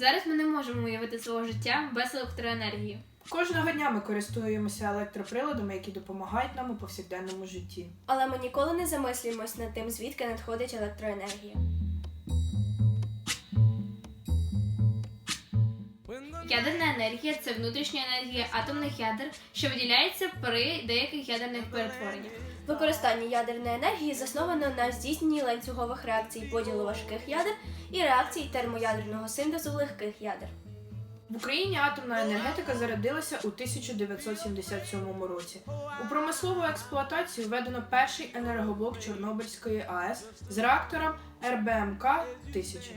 Зараз ми не можемо уявити свого життя без електроенергії. Кожного дня ми користуємося електроприладами, які допомагають нам у повсякденному житті. Але ми ніколи не замислюємось над тим, звідки надходить електроенергія. Ядерна енергія це внутрішня енергія атомних ядер, що виділяється при деяких ядерних перетвореннях. Використання ядерної енергії засновано на здійсненні ланцюгових реакцій поділу важких ядер і реакцій термоядерного синтезу легких ядер. В Україні атомна енергетика зародилася у 1977 році. У промислову експлуатацію введено перший енергоблок Чорнобильської АЕС з реактором РБМК 1000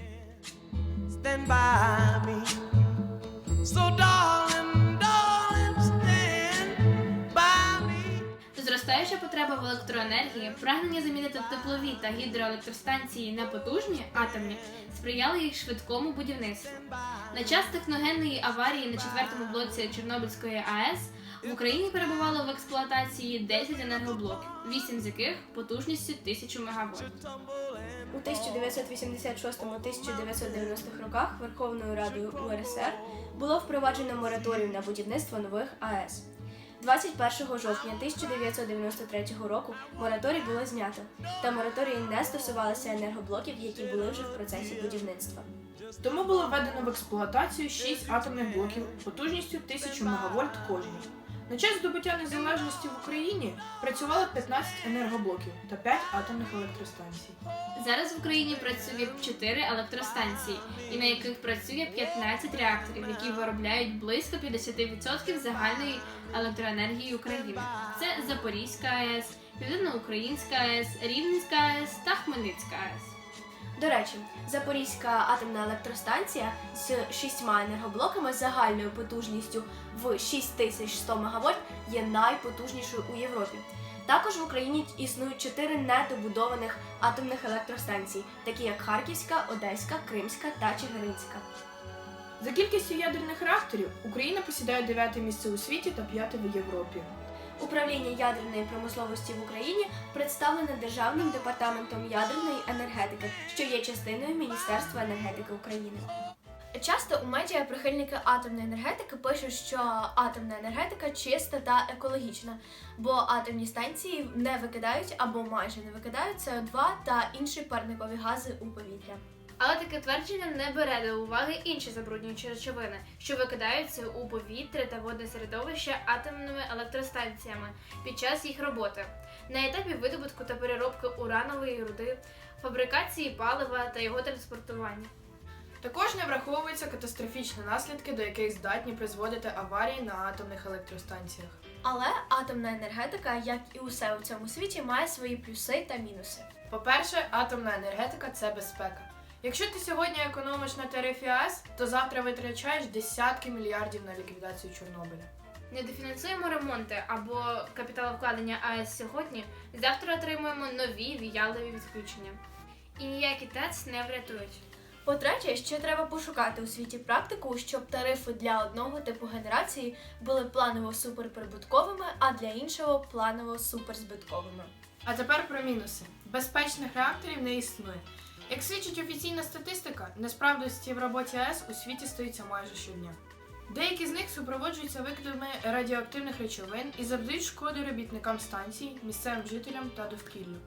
Зростаюча потреба в електроенергії, прагнення замінити теплові та гідроелектростанції на потужні атомні сприяли їх швидкому будівництву. На час техногенної аварії на четвертому блоці Чорнобильської АЕС в Україні перебувало в експлуатації 10 енергоблоків, 8 з яких потужністю 1000 МВт. У 1986-1990 роках Верховною Радою УРСР було впроваджено мораторій на будівництво нових АЕС. 21 жовтня 1993 року мораторій було знято, та мораторії не стосувалися енергоблоків, які були вже в процесі будівництва. Тому було введено в експлуатацію 6 атомних блоків потужністю 1000 МВт кожен. На час здобуття незалежності в Україні працювало 15 енергоблоків та 5 атомних електростанцій. Зараз в Україні працює 4 електростанції, і на яких працює 15 реакторів, які виробляють близько 50% загальної електроенергії України. Це Запорізька АЕС, Південноукраїнська АЕС, Рівненська АЕС та Хмельницька АЕС. До речі, Запорізька атомна електростанція з шістьма енергоблоками загальною потужністю в 6100 МВт є найпотужнішою у Європі. Також в Україні існують чотири недобудованих атомних електростанцій, такі як Харківська, Одеська, Кримська та Чигиринська. За кількістю ядерних реакторів Україна посідає 9 місце у світі та 5 в Європі. Управління ядерної промисловості в Україні представлене Державним департаментом ядерної енергетики, що є частиною Міністерства енергетики України. Часто у медіа прихильники атомної енергетики пишуть, що атомна енергетика чиста та екологічна, бо атомні станції не викидають або майже не викидають СО2 та інші парникові гази у повітря. Але таке твердження не бере до уваги інші забруднюючі речовини, що викидаються у повітря та водне середовище атомними електростанціями під час їх роботи на етапі видобутку та переробки уранової руди, фабрикації палива та його транспортування. Також не враховуються катастрофічні наслідки, до яких здатні призводити аварії на атомних електростанціях. Але атомна енергетика, як і усе у цьому світі, має свої плюси та мінуси. По-перше, атомна енергетика це безпека. Якщо ти сьогодні економиш на тарифі АЕС, то завтра витрачаєш десятки мільярдів на ліквідацію Чорнобиля. Не дофінансуємо ремонти або капіталовкладення АЕС сьогодні, завтра отримуємо нові віялові відключення. І ніякі ТЕЦ не врятують. По-третє, ще треба пошукати у світі практику, щоб тарифи для одного типу генерації були планово суперприбутковими, а для іншого планово суперзбитковими. А тепер про мінуси. Безпечних реакторів не існує. Як свідчить офіційна статистика, несправності в роботі АЕС у світі стаються майже щодня. Деякі з них супроводжуються викидами радіоактивних речовин і завдають шкоди робітникам станцій, місцевим жителям та довкіллю.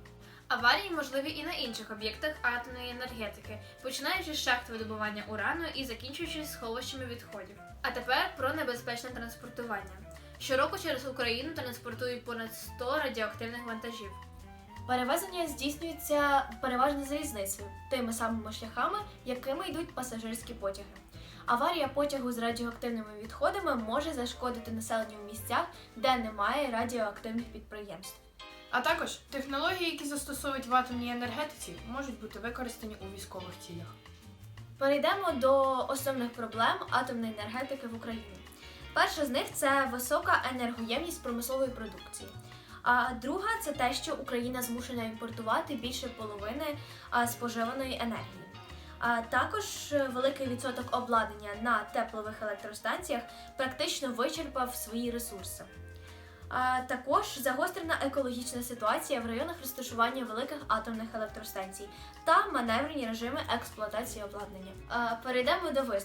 Аварії можливі і на інших об'єктах атомної енергетики, починаючи з шахт видобування урану і закінчуючи сховищами відходів. А тепер про небезпечне транспортування. Щороку через Україну транспортують понад 100 радіоактивних вантажів. Перевезення здійснюється переважно залізницею, тими самими шляхами, якими йдуть пасажирські потяги. Аварія потягу з радіоактивними відходами може зашкодити населенню в місцях, де немає радіоактивних підприємств. А також технології, які застосовують в атомній енергетиці, можуть бути використані у військових цілях. Перейдемо до основних проблем атомної енергетики в Україні. Перша з них це висока енергоємність промислової продукції. А друга це те, що Україна змушена імпортувати більше половини споживаної енергії. А також е, великий відсоток обладнання на теплових електростанціях практично вичерпав свої ресурси. А також загострена екологічна ситуація в районах розташування великих атомних електростанцій та маневрені режими експлуатації обладнання. А, перейдемо до висновку.